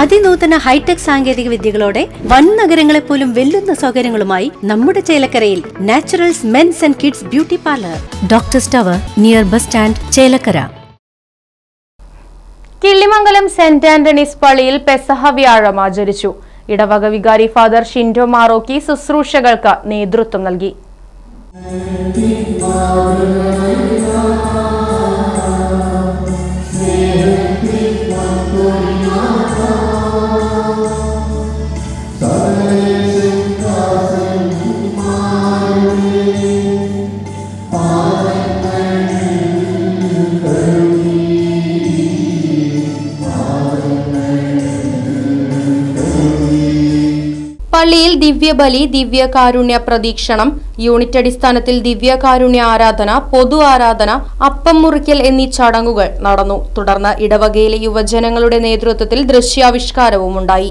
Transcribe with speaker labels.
Speaker 1: അതിനൂതന hi tech സാങ്കേതിക വിദ്യകളോടെ വൻ നഗരങ്ങളെ പോലും വെല്ലുന്ന സൗകര്യങ്ങളുമായി നമ്മുടെ ചേലക്കരയിൽ Naturals men's and kids beauty parlour. Doctor സ്റ്റവർ near bus stand Chelakkara.
Speaker 2: Killimangalam saint Antony's പള്ളിയിൽ പെസഹ വ്യാഴം ആചരിച്ചു. ഇടവക വികാരി ഫാദർ ഷിൻഡോ മാറോക്കി ശുശ്രൂഷകൾക്ക് നേതൃത്വം നൽകി. പള്ളിയിൽ ദിവ്യബലി ദിവ്യകാരുണ്യ പ്രതീക്ഷണം യൂണിറ്റ് അടിസ്ഥാനത്തിൽ ദിവ്യകാരുണ്യ ആരാധന പൊതു ആരാധന അപ്പം മുറിക്കൽ എന്നീ ചടങ്ങുകൾ നടന്നു. തുടർന്ന് ഇടവകയിലെ യുവജനങ്ങളുടെ നേതൃത്വത്തിൽ ദൃശ്യാവിഷ്കാരവും ഉണ്ടായി